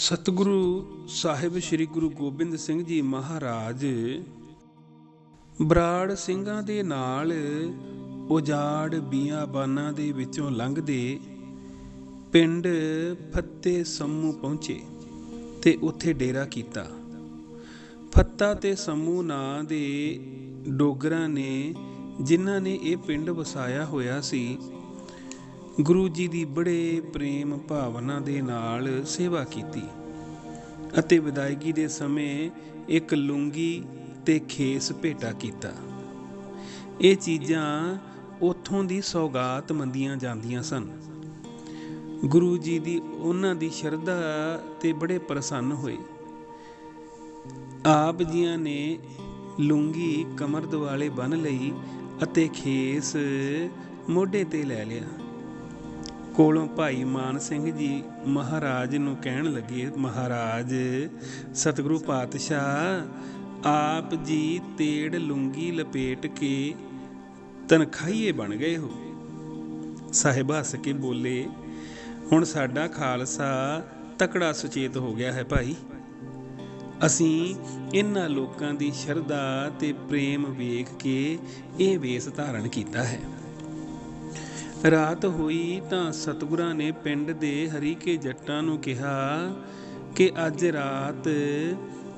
ਸਤਿਗੁਰੂ ਸਾਹਿਬ ਸ੍ਰੀ ਗੁਰੂ ਗੋਬਿੰਦ ਸਿੰਘ ਜੀ ਮਹਾਰਾਜ ਬਰਾੜ ਸਿੰਘਾਂ ਦੇ ਨਾਲ ਉਜਾੜ ਬੀਆਬਾਨਾਂ ਦੇ ਵਿੱਚੋਂ ਲੰਘਦੇ ਪਿੰਡ ਫੱਤੇ ਸੰਮੂ ਪਹੁੰਚੇ ਤੇ ਉੱਥੇ ਡੇਰਾ ਕੀਤਾ। ਫੱਤਾ ਤੇ ਸੰਮੂ ਨਾਂ ਦੇ ਡੋਗਰਾਂ ਨੇ ਜਿਨ੍ਹਾਂ ਨੇ ਇਹ ਪਿੰਡ ਵਸਾਇਆ ਹੋਇਆ ਸੀ ਗੁਰੂ ਜੀ ਦੀ ਬੜੇ ਪ੍ਰੇਮ ਭਾਵਨਾ ਦੇ ਨਾਲ ਸੇਵਾ ਕੀਤੀ ਅਤੇ ਵਿਦਾਇਗੀ ਦੇ ਸਮੇਂ ਇੱਕ ਲੂੰਗੀ ਤੇ ਖੇਸ ਭੇਟਾ ਕੀਤਾ। ਇਹ ਚੀਜ਼ਾਂ ਉਥੋਂ ਦੀ ਸੌਗਾਤ ਮੰਦੀਆਂ ਜਾਂਦੀਆਂ ਸਨ। ਗੁਰੂ ਜੀ ਦੀ ਉਹਨਾਂ ਦੀ ਸ਼ਰਧਾ ਤੇ ਬੜੇ ਪ੍ਰਸੰਨ ਹੋਏ। ਆਪ ਜੀਆਂ ਨੇ ਲੂੰਗੀ ਕਮਰ ਦੁਆਲੇ ਬੰਨ ਲਈ ਅਤੇ ਖੇਸ ਮੋਢੇ ਤੇ ਲੈ ਲਿਆ। ਕੋਲੋਂ ਭਾਈ ਮਾਨ ਸਿੰਘ ਜੀ ਮਹਾਰਾਜ ਨੂੰ ਕਹਿਣ ਲੱਗੇ, ਮਹਾਰਾਜ, ਸਤਿਗੁਰੂ ਪਾਤਸ਼ਾਹ, ਆਪ ਜੀ ਤੇੜ ਲੁੰਗੀ ਲਪੇਟ ਕੇ ਤਨਖਾਈਏ ਬਣ ਗਏ ਹੋ। ਸਾਹਿਬ ਹੱਸ ਕੇ ਬੋਲੇ, ਹੁਣ ਸਾਡਾ ਖਾਲਸਾ ਤਕੜਾ ਸੁਚੇਤ ਹੋ ਗਿਆ ਹੈ ਭਾਈ। ਅਸੀਂ ਇਹਨਾਂ ਲੋਕਾਂ ਦੀ ਸ਼ਰਧਾ ਤੇ ਪ੍ਰੇਮ ਵੇਖ ਕੇ ਇਹ ਵੇਸ ਧਾਰਨ ਕੀਤਾ ਹੈ। ਰਾਤ ਹੋਈ ਤਾਂ ਸਤਿਗੁਰਾਂ ਨੇ ਪਿੰਡ ਦੇ ਹਰੀਕੇ ਜੱਟਾਂ ਨੂੰ ਕਿਹਾ ਕਿ ਅੱਜ ਰਾਤ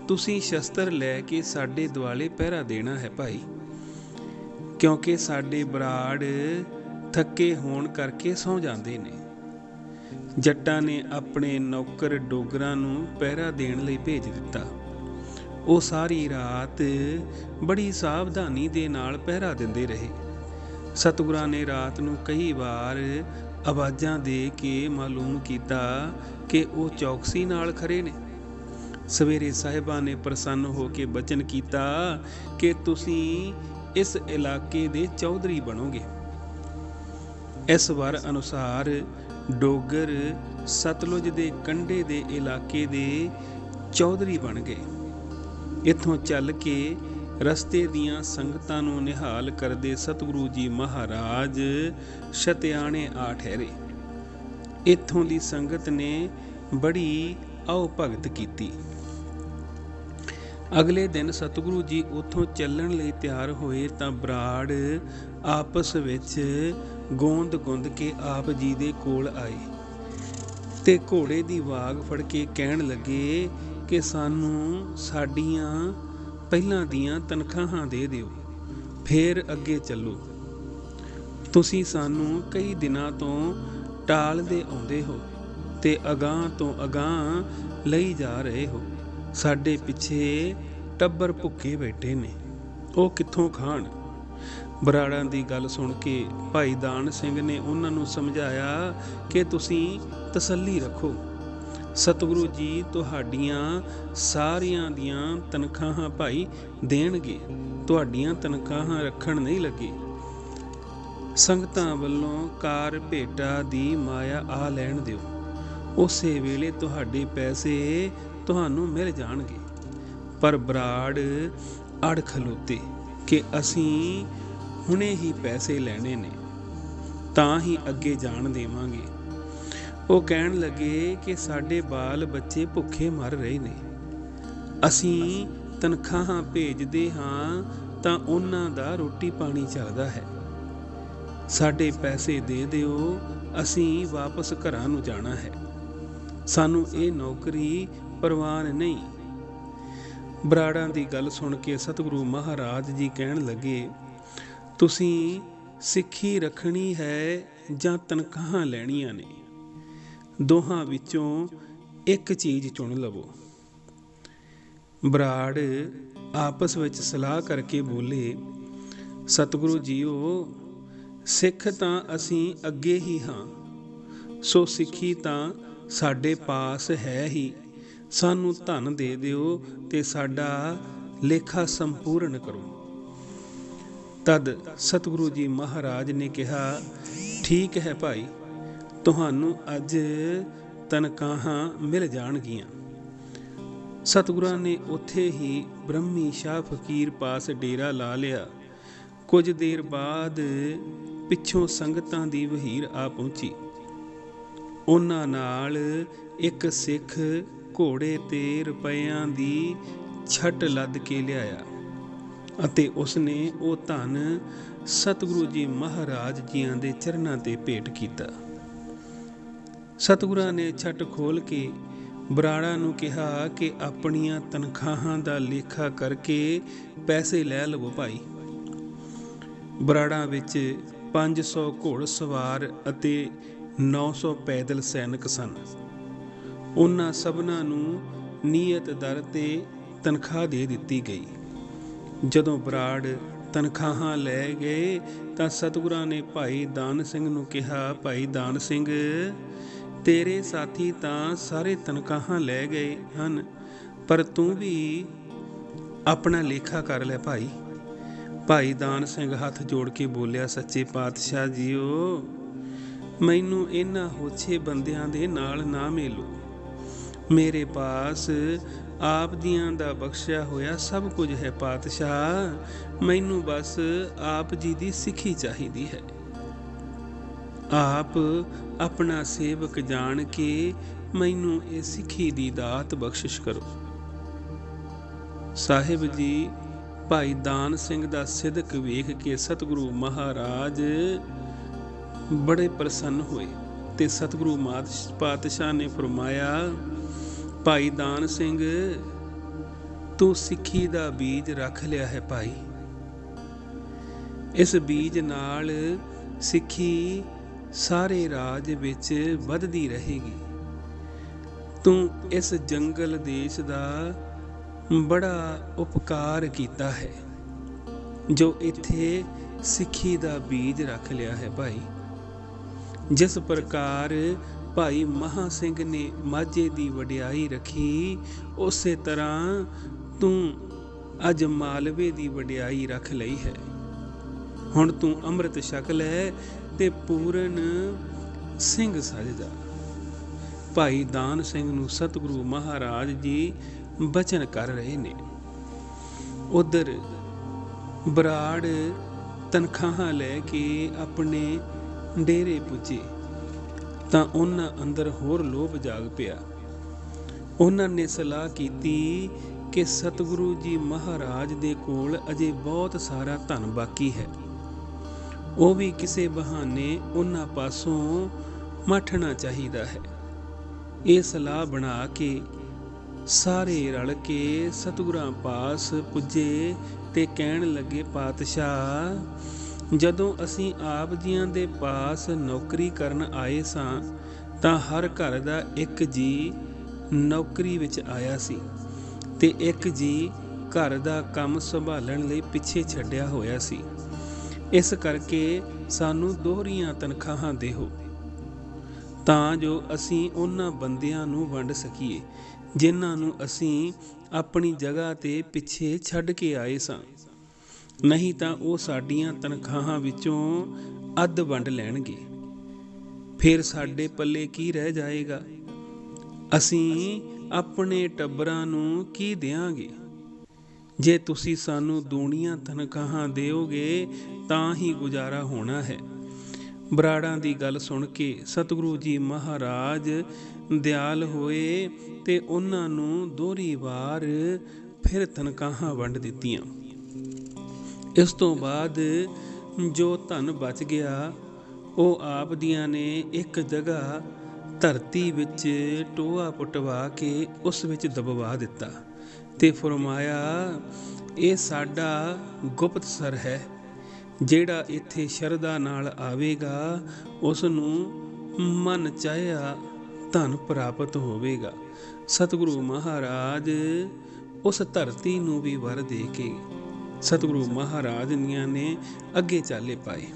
ਤੁਸੀਂ ਸ਼ਸਤਰ ਲੈ ਕੇ ਸਾਡੇ ਦੁਆਲੇ ਪਹਿਰਾ ਦੇਣਾ ਹੈ ਭਾਈ। ਕਿਉਂਕਿ ਸਾਡੇ ਬਰਾੜ ਥੱਕੇ ਹੋਣ ਕਰਕੇ ਸੌ ਜਾਂਦੇ ਨੇ। ਜੱਟਾਂ ਨੇ ਆਪਣੇ ਨੌਕਰ ਡੋਗਰਾਂ ਨੂੰ ਪਹਿਰਾ ਦੇਣ ਲਈ ਭੇਜ ਦਿੱਤਾ। ਉਹ ਸਾਰੀ ਰਾਤ ਬੜੀ ਸਾਵਧਾਨੀ ਦੇ ਨਾਲ ਪਹਿਰਾ ਦਿੰਦੇ ਰਹੇ। ਸਤਿਗੁਰਾਂ ਨੇ ਰਾਤ ਨੂੰ ਕਈ ਵਾਰ ਆਵਾਜ਼ਾਂ ਦੇ ਕੇ ਮਾਲੂਮ ਕੀਤਾ ਕਿ ਉਹ ਚੌਕਸੀ ਨਾਲ ਖੜੇ ਨੇ। ਸਵੇਰੇ ਸਾਹਿਬਾਂ ਨੇ ਪ੍ਰਸੰਨ ਹੋ ਕੇ ਬਚਨ ਕੀਤਾ ਕਿ ਤੁਸੀਂ ਇਸ ਇਲਾਕੇ ਦੇ ਚੌਧਰੀ ਬਣੋਗੇ। ਇਸ ਵਾਰ ਅਨੁਸਾਰ ਡੋਗਰ ਸਤਲੁਜ ਦੇ ਕੰਢੇ ਦੇ ਇਲਾਕੇ ਦੇ ਚੌਧਰੀ ਬਣ ਗਏ। ਇੱਥੋਂ ਚੱਲ ਕੇ ਰਸਤੇ ਦੀਆਂ ਸੰਗਤਾਂ ਨੂੰ ਨਿਹਾਲ ਕਰਦੇ ਸਤਿਗੁਰੂ ਜੀ ਮਹਾਰਾਜ ਸ਼ਤਿਆਣੇ ਆ ਠਹਿਰੇ। ਇੱਥੋਂ ਦੀ ਸੰਗਤ ਨੇ ਬੜੀ ਆਓ ਭਗਤ ਕੀਤੀ। ਅਗਲੇ ਦਿਨ ਸਤਿਗੁਰੂ ਜੀ ਉੱਥੋਂ ਚੱਲਣ ਲਈ ਤਿਆਰ ਹੋਏ ਤਾਂ ਬਰਾੜ ਆਪਸ ਵਿੱਚ ਗੋਂਦ ਗੁੰਦ ਕੇ ਆਪ ਜੀ ਦੇ ਕੋਲ ਆਏ ਤੇ ਘੋੜੇ ਦੀ ਵਾਗ ਫੜ ਕੇ ਕਹਿਣ ਲੱਗੇ ਕਿ ਸਾਨੂੰ ਸਾਡੀਆਂ ਪਹਿਲਾਂ ਦੀਆਂ ਤਨਖਾਹਾਂ ਦੇ ਦਿਓ, ਫੇਰ ਅੱਗੇ ਚੱਲੋ। ਤੁਸੀਂ ਸਾਨੂੰ ਕਈ ਦਿਨਾਂ ਤੋਂ ਟਾਲਦੇ ਆਉਂਦੇ ਹੋ ਤੇ ਅਗਾਹ ਤੋਂ ਅਗਾਹ ਲਈ ਜਾ ਰਹੇ ਹੋ। ਸਾਡੇ ਪਿੱਛੇ ਟੱਬਰ ਭੁੱਖੇ ਬੈਠੇ ਨੇ, ਉਹ ਕਿੱਥੋਂ ਖਾਣ? ਬਰਾੜਾਂ ਦੀ ਗੱਲ ਸੁਣ ਕੇ ਭਾਈ ਦਾਨ ਸਿੰਘ ਨੇ ਉਹਨਾਂ ਨੂੰ ਸਮਝਾਇਆ ਕਿ ਤੁਸੀਂ ਤਸੱਲੀ ਰੱਖੋ। ਸਤਿਗੁਰੂ ਜੀ ਤੁਹਾਡੀਆਂ ਸਾਰੀਆਂ ਦੀਆਂ ਤਨਖਾਹਾਂ ਭਾਈ ਦੇਣਗੇ। ਤੁਹਾਡੀਆਂ ਤਨਖਾਹਾਂ ਰੱਖਣ ਨਹੀਂ ਲੱਗੇ। ਸੰਗਤਾਂ ਵੱਲੋਂ ਕਾਰ ਭੇਟਾ ਦੀ ਮਾਇਆ ਆ ਲੈਣ ਦਿਓ। ਉਸੇ ਵੇਲੇ ਤੁਹਾਡੇ ਪੈਸੇ ਤੁਹਾਨੂੰ ਮਿਲ ਜਾਣਗੇ। ਪਰ ਬਰਾੜ ਅੜ ਖਲੋਤੇ ਕਿ ਅਸੀਂ ਹੁਣੇ ਹੀ ਪੈਸੇ ਲੈਣੇ ਨੇ। ਤਾਂ ਹੀ ਅੱਗੇ ਜਾਣ ਦੇਵਾਂਗੇ। ਉਹ ਕਹਿਣ ਲੱਗੇ ਕਿ ਸਾਡੇ ਬਾਲ ਬੱਚੇ ਭੁੱਖੇ ਮਰ ਰਹੇ ਨੇ। ਅਸੀਂ ਤਨਖਾਹਾਂ ਭੇਜਦੇ ਹਾਂ ਤਾਂ ਉਹਨਾਂ ਦਾ ਰੋਟੀ ਪਾਣੀ ਚੱਲਦਾ ਹੈ। ਸਾਡੇ ਪੈਸੇ ਦੇ ਦਿਓ, ਅਸੀਂ ਵਾਪਸ ਘਰਾਂ ਨੂੰ ਜਾਣਾ ਹੈ। ਸਾਨੂੰ ਇਹ ਨੌਕਰੀ ਪ੍ਰਵਾਨ ਨਹੀਂ। ਬਰਾੜਾਂ ਦੀ ਗੱਲ ਸੁਣ ਕੇ ਸਤਿਗੁਰੂ ਮਹਾਰਾਜ ਜੀ ਕਹਿਣ ਲੱਗੇ, ਤੁਸੀਂ ਸਿੱਖੀ ਰੱਖਣੀ ਹੈ ਜਾਂ ਤਨਖਾਹਾਂ ਲੈਣੀਆਂ ਨੇ? ਦੋਹਾਂ ਵਿੱਚੋਂ ਇੱਕ ਚੀਜ਼ ਚੁਣ ਲਵੋ। ਬਰਾੜ ਆਪਸ ਵਿੱਚ ਸਲਾਹ ਕਰਕੇ ਬੋਲੇ, ਸਤਿਗੁਰੂ ਜੀਓ, ਸਿੱਖ ਤਾਂ ਅਸੀਂ ਅੱਗੇ ਹੀ ਹਾਂ, ਸੋ ਸਿੱਖੀ ਤਾਂ ਸਾਡੇ ਪਾਸ ਹੈ ਹੀ। ਸਾਨੂੰ ਧਨ ਦੇ ਦਿਓ ਤੇ ਸਾਡਾ ਲੇਖਾ ਸੰਪੂਰਨ ਕਰੋ। ਤਦ ਸਤਿਗੁਰੂ ਜੀ ਮਹਾਰਾਜ ਨੇ ਕਿਹਾ, ਠੀਕ ਹੈ ਭਾਈ ਤੁਹਾਨੂੰ ਅੱਜ ਤਨਖਾਹਾਂ ਮਿਲ ਜਾਣਗੀਆਂ। ਸਤਿਗੁਰਾਂ ਨੇ ਉੱਥੇ ਹੀ ਬ੍ਰਹਮੀ ਸ਼ਾਹ ਫਕੀਰ ਪਾਸ ਡੇਰਾ ਲਾ ਲਿਆ। ਕੁਝ ਦੇਰ ਬਾਅਦ ਪਿੱਛੋਂ ਸੰਗਤਾਂ ਦੀ ਵਹੀਰ ਆ ਪਹੁੰਚੀ। ਉਹਨਾਂ ਨਾਲ ਇੱਕ ਸਿੱਖ ਘੋੜੇ ਤੇ ਰੁਪਈਆਂ ਦੀ ਛੱਟ ਲੱਦ ਕੇ ਲਿਆਇਆ ਅਤੇ ਉਸਨੇ ਉਹ ਧਨ ਸਤਿਗੁਰੂ ਜੀ ਮਹਾਰਾਜ ਜੀਆਂ ਦੇ ਚਰਨਾਂ ਤੇ ਭੇਟ ਕੀਤਾ। ਸਤਿਗੁਰਾਂ ਨੇ ਛੱਟ ਖੋਲ ਕੇ ਬਰਾੜਾ ਨੂੰ ਕਿਹਾ ਕਿ ਆਪਣੀਆਂ ਤਨਖਾਹਾਂ ਦਾ ਲੇਖਾ ਕਰਕੇ ਪੈਸੇ ਲੈ ਲਵੋ ਭਾਈ। ਬਰਾੜਾ ਵਿੱਚ 500 ਘੋੜ ਸਵਾਰ ਅਤੇ 900 ਪੈਦਲ ਸੈਨਿਕ ਸਨ। ਉਹਨਾਂ ਸਭਨਾਂ ਨੂੰ ਨਿਯਤ ਦਰ ਤੇ ਤਨਖਾਹ ਦੇ ਦਿੱਤੀ ਗਈ। ਜਦੋਂ ਬਰਾੜ ਤਨਖਾਹਾਂ ਲੈ ਗਏ ਤਾਂ ਸਤਿਗੁਰਾਂ ਨੇ ਭਾਈ ਦਾਨ ਸਿੰਘ ਨੂੰ ਕਿਹਾ, ਭਾਈ ਦਾਨ ਸਿੰਘ ਤੇਰੇ ਸਾਥੀ ਤਾਂ ਸਾਰੇ ਤਨਖਾਹਾਂ ਲੈ ਗਏ ਹਨ, ਪਰ ਤੂੰ ਵੀ ਆਪਣਾ ਲੇਖਾ ਕਰ ਲੈ ਭਾਈ। ਭਾਈ ਦਾਨ ਸਿੰਘ ਹੱਥ ਜੋੜ ਕੇ ਬੋਲਿਆ, ਸੱਚੇ ਪਾਤਸ਼ਾਹ ਜੀਓ, ਮੈਨੂੰ ਇਹਨਾਂ ਹੋਛੇ ਬੰਦਿਆਂ ਦੇ ਨਾਲ ਨਾ ਮਿਲੋ। ਮੇਰੇ ਪਾਸ ਆਪ ਦੀਆਂ ਦਾ ਬਖਸ਼ਿਆ ਹੋਇਆ ਸਭ ਕੁਝ ਹੈ ਪਾਤਸ਼ਾਹ। ਮੈਨੂੰ ਬਸ ਆਪ ਜੀ ਦੀ ਸਿੱਖੀ ਚਾਹੀਦੀ ਹੈ। ਆਪ ਆਪਣਾ ਸੇਵਕ ਜਾਣ ਕੇ ਮੈਨੂੰ ਇਹ ਸਿੱਖੀ ਦੀ ਦਾਤ ਬਖਸ਼ਿਸ਼ ਕਰੋ। ਸਾਹਿਬ ਜੀ, ਭਾਈ ਦਾਨ ਸਿੰਘ ਦਾ ਸਿਦਕ ਵੇਖ ਕੇ ਸਤਿਗੁਰੂ ਮਹਾਰਾਜ ਬੜੇ ਪ੍ਰਸੰਨ ਹੋਏ ਤੇ ਸਤਿਗੁਰੂ ਮਾਤ- ਪਾਤਸ਼ਾਹ ਨੇ ਫਰਮਾਇਆ, ਭਾਈ ਦਾਨ ਸਿੰਘ, ਤੂੰ ਸਿੱਖੀ ਦਾ ਬੀਜ ਰੱਖ ਲਿਆ ਹੈ ਭਾਈ। ਇਸ ਬੀਜ ਨਾਲ ਸਿੱਖੀ ਸਾਰੇ ਰਾਜ ਵਿੱਚ ਵੱਧਦੀ ਰਹੇਗੀ। ਤੂੰ ਇਸ ਜੰਗਲ ਦੇਸ਼ ਦਾ ਬੜਾ ਉਪਕਾਰ ਕੀਤਾ ਹੈ, ਜੋ ਇੱਥੇ ਸਿੱਖੀ ਦਾ ਬੀਜ ਰੱਖ ਲਿਆ ਹੈ ਭਾਈ। ਜਿਸ ਪ੍ਰਕਾਰ ਭਾਈ ਮਹਾ ਸਿੰਘ ਨੇ ਮਾਝੇ ਦੀ ਵਡਿਆਈ ਰੱਖੀ, ਉਸੇ ਤਰ੍ਹਾਂ ਤੂੰ ਅੱਜ ਮਾਲਵੇ ਦੀ ਵਡਿਆਈ ਰੱਖ ਲਈ ਹੈ। ਹੁਣ ਤੂੰ ਅੰਮ੍ਰਿਤ ਛਕ ਲੈ ਤੇ ਪੂਰਨ ਸਿੰਘ ਸਜ ਭਾਈ ਦਾਨ ਸਿੰਘ ਨੂੰ ਸਤਿਗੁਰੂ ਮਹਾਰਾਜ ਜੀ ਬਚਨ ਕਰ ਰਹੇ ਨੇ। ਉਧਰ ਬਰਾੜ ਤਨਖਾਹਾਂ ਲੈ ਕੇ ਆਪਣੇ ਡੇਰੇ ਪੁੱਜੇ। ਤਾਂ ਉਹਨਾਂ ਅੰਦਰ ਹੋਰ ਲੋਭ ਜਾਗ ਪਿਆ। ਉਹਨਾਂ ਨੇ ਸਲਾਹ ਕੀਤੀ ਕਿ ਸਤਿਗੁਰੂ ਜੀ ਮਹਾਰਾਜ ਦੇ ਕੋਲ ਅਜੇ ਬਹੁਤ ਸਾਰਾ ਧਨ ਬਾਕੀ ਹੈ। ਉਹ ਵੀ ਕਿਸੇ ਬਹਾਨੇ ਉਹਨਾਂ ਪਾਸੋਂ ਮੱਠਣਾ ਚਾਹੀਦਾ ਹੈ। ਇਹ ਸਲਾਹ ਬਣਾ ਕੇ ਸਾਰੇ ਰਲ ਕੇ ਸਤਿਗੁਰਾਂ ਪਾਸ ਪੁੱਜੇ ਤੇ ਕਹਿਣ ਲੱਗੇ, ਪਾਤਸ਼ਾਹ, ਜਦੋਂ ਅਸੀਂ ਆਪ ਜੀਆਂ ਦੇ ਪਾਸ ਨੌਕਰੀ ਕਰਨ ਆਏ ਸਾਂ, ਤਾਂ ਹਰ ਘਰ ਦਾ ਇੱਕ ਜੀ ਨੌਕਰੀ ਵਿੱਚ ਆਇਆ ਸੀ ਤੇ ਇੱਕ ਜੀ ਘਰ ਦਾ ਕੰਮ ਸੰਭਾਲਣ ਲਈ ਪਿੱਛੇ ਛੱਡਿਆ ਹੋਇਆ ਸੀ। ਇਸ ਕਰਕੇ ਸਾਨੂੰ ਦੋਹਰੀਆਂ ਤਨਖਾਹਾਂ ਦੇਹੋ ਤਾਂ ਜੋ ਅਸੀਂ ਉਹਨਾਂ ਬੰਦਿਆਂ ਨੂੰ ਵੰਡ ਸਕੀਏ, ਜਿਨ੍ਹਾਂ ਨੂੰ ਅਸੀਂ ਆਪਣੀ ਜਗ੍ਹਾ ਤੇ ਪਿੱਛੇ ਛੱਡ ਕੇ ਆਏ ਸਾਂ। ਨਹੀਂ ਤਾਂ ਉਹ ਸਾਡੀਆਂ ਤਨਖਾਹਾਂ ਵਿੱਚੋਂ ਅੱਧ ਵੰਡ ਲੈਣਗੇ। ਫਿਰ ਸਾਡੇ ਪੱਲੇ ਕੀ ਰਹਿ ਜਾਏਗਾ? ਅਸੀਂ ਆਪਣੇ ਟੱਬਰਾਂ ਨੂੰ ਕੀ ਦੇਵਾਂਗੇ ਜੇ ਤੁਸੀਂ ਸਾਨੂੰ ਦੂਣੀਆਂ ਤਨਖਾਹਾਂ ਦਿਓਗੇ, ਤਾਂ ਹੀ ਗੁਜ਼ਾਰਾ ਹੋਣਾ ਹੈ। ਬਰਾੜਾਂ ਦੀ ਗੱਲ ਸੁਣ ਕੇ ਸਤਿਗੁਰੂ ਜੀ ਮਹਾਰਾਜ ਦਿਆਲ ਹੋਏ ਤੇ ਉਹਨਾਂ ਨੂੰ ਦੋਹਰੀ ਵਾਰ ਫਿਰ ਤਨਖਾਹਾਂ ਵੰਡ ਦਿੱਤੀਆਂ। ਇਸ ਤੋਂ ਬਾਅਦ ਜੋ ਧਨ ਬਚ ਗਿਆ, ਉਹ ਆਪ ਦੀਆਂ ਨੇ ਇੱਕ ਜਗ੍ਹਾ ਧਰਤੀ ਵਿੱਚ ਟੋਆ ਪੁੱਟਵਾ ਕੇ ਉਸ ਵਿੱਚ ਦਬਵਾ ਦਿੱਤਾ। ਤੇ ਫਰਮਾਇਆ, ਇਹ ਸਾਡਾ ਗੁਪਤ ਸਰ ਹੈ, ਜਿਹੜਾ ਇੱਥੇ ਸ਼ਰਧਾ ਨਾਲ ਆਵੇਗਾ ਉਸ ਨੂੰ ਮਨ ਚਾਹਿਆ ਧਨ ਪ੍ਰਾਪਤ ਹੋਵੇਗਾ। ਸਤਿਗੁਰੂ ਮਹਾਰਾਜ ਉਸ ਧਰਤੀ ਨੂੰ ਵੀ ਵਰ ਦੇ ਕੇ ਸਤਿਗੁਰੂ ਮਹਾਰਾਜ ਨੀਆਂ ਨੇ ਅੱਗੇ ਚਾਲੇ ਪਾਏ।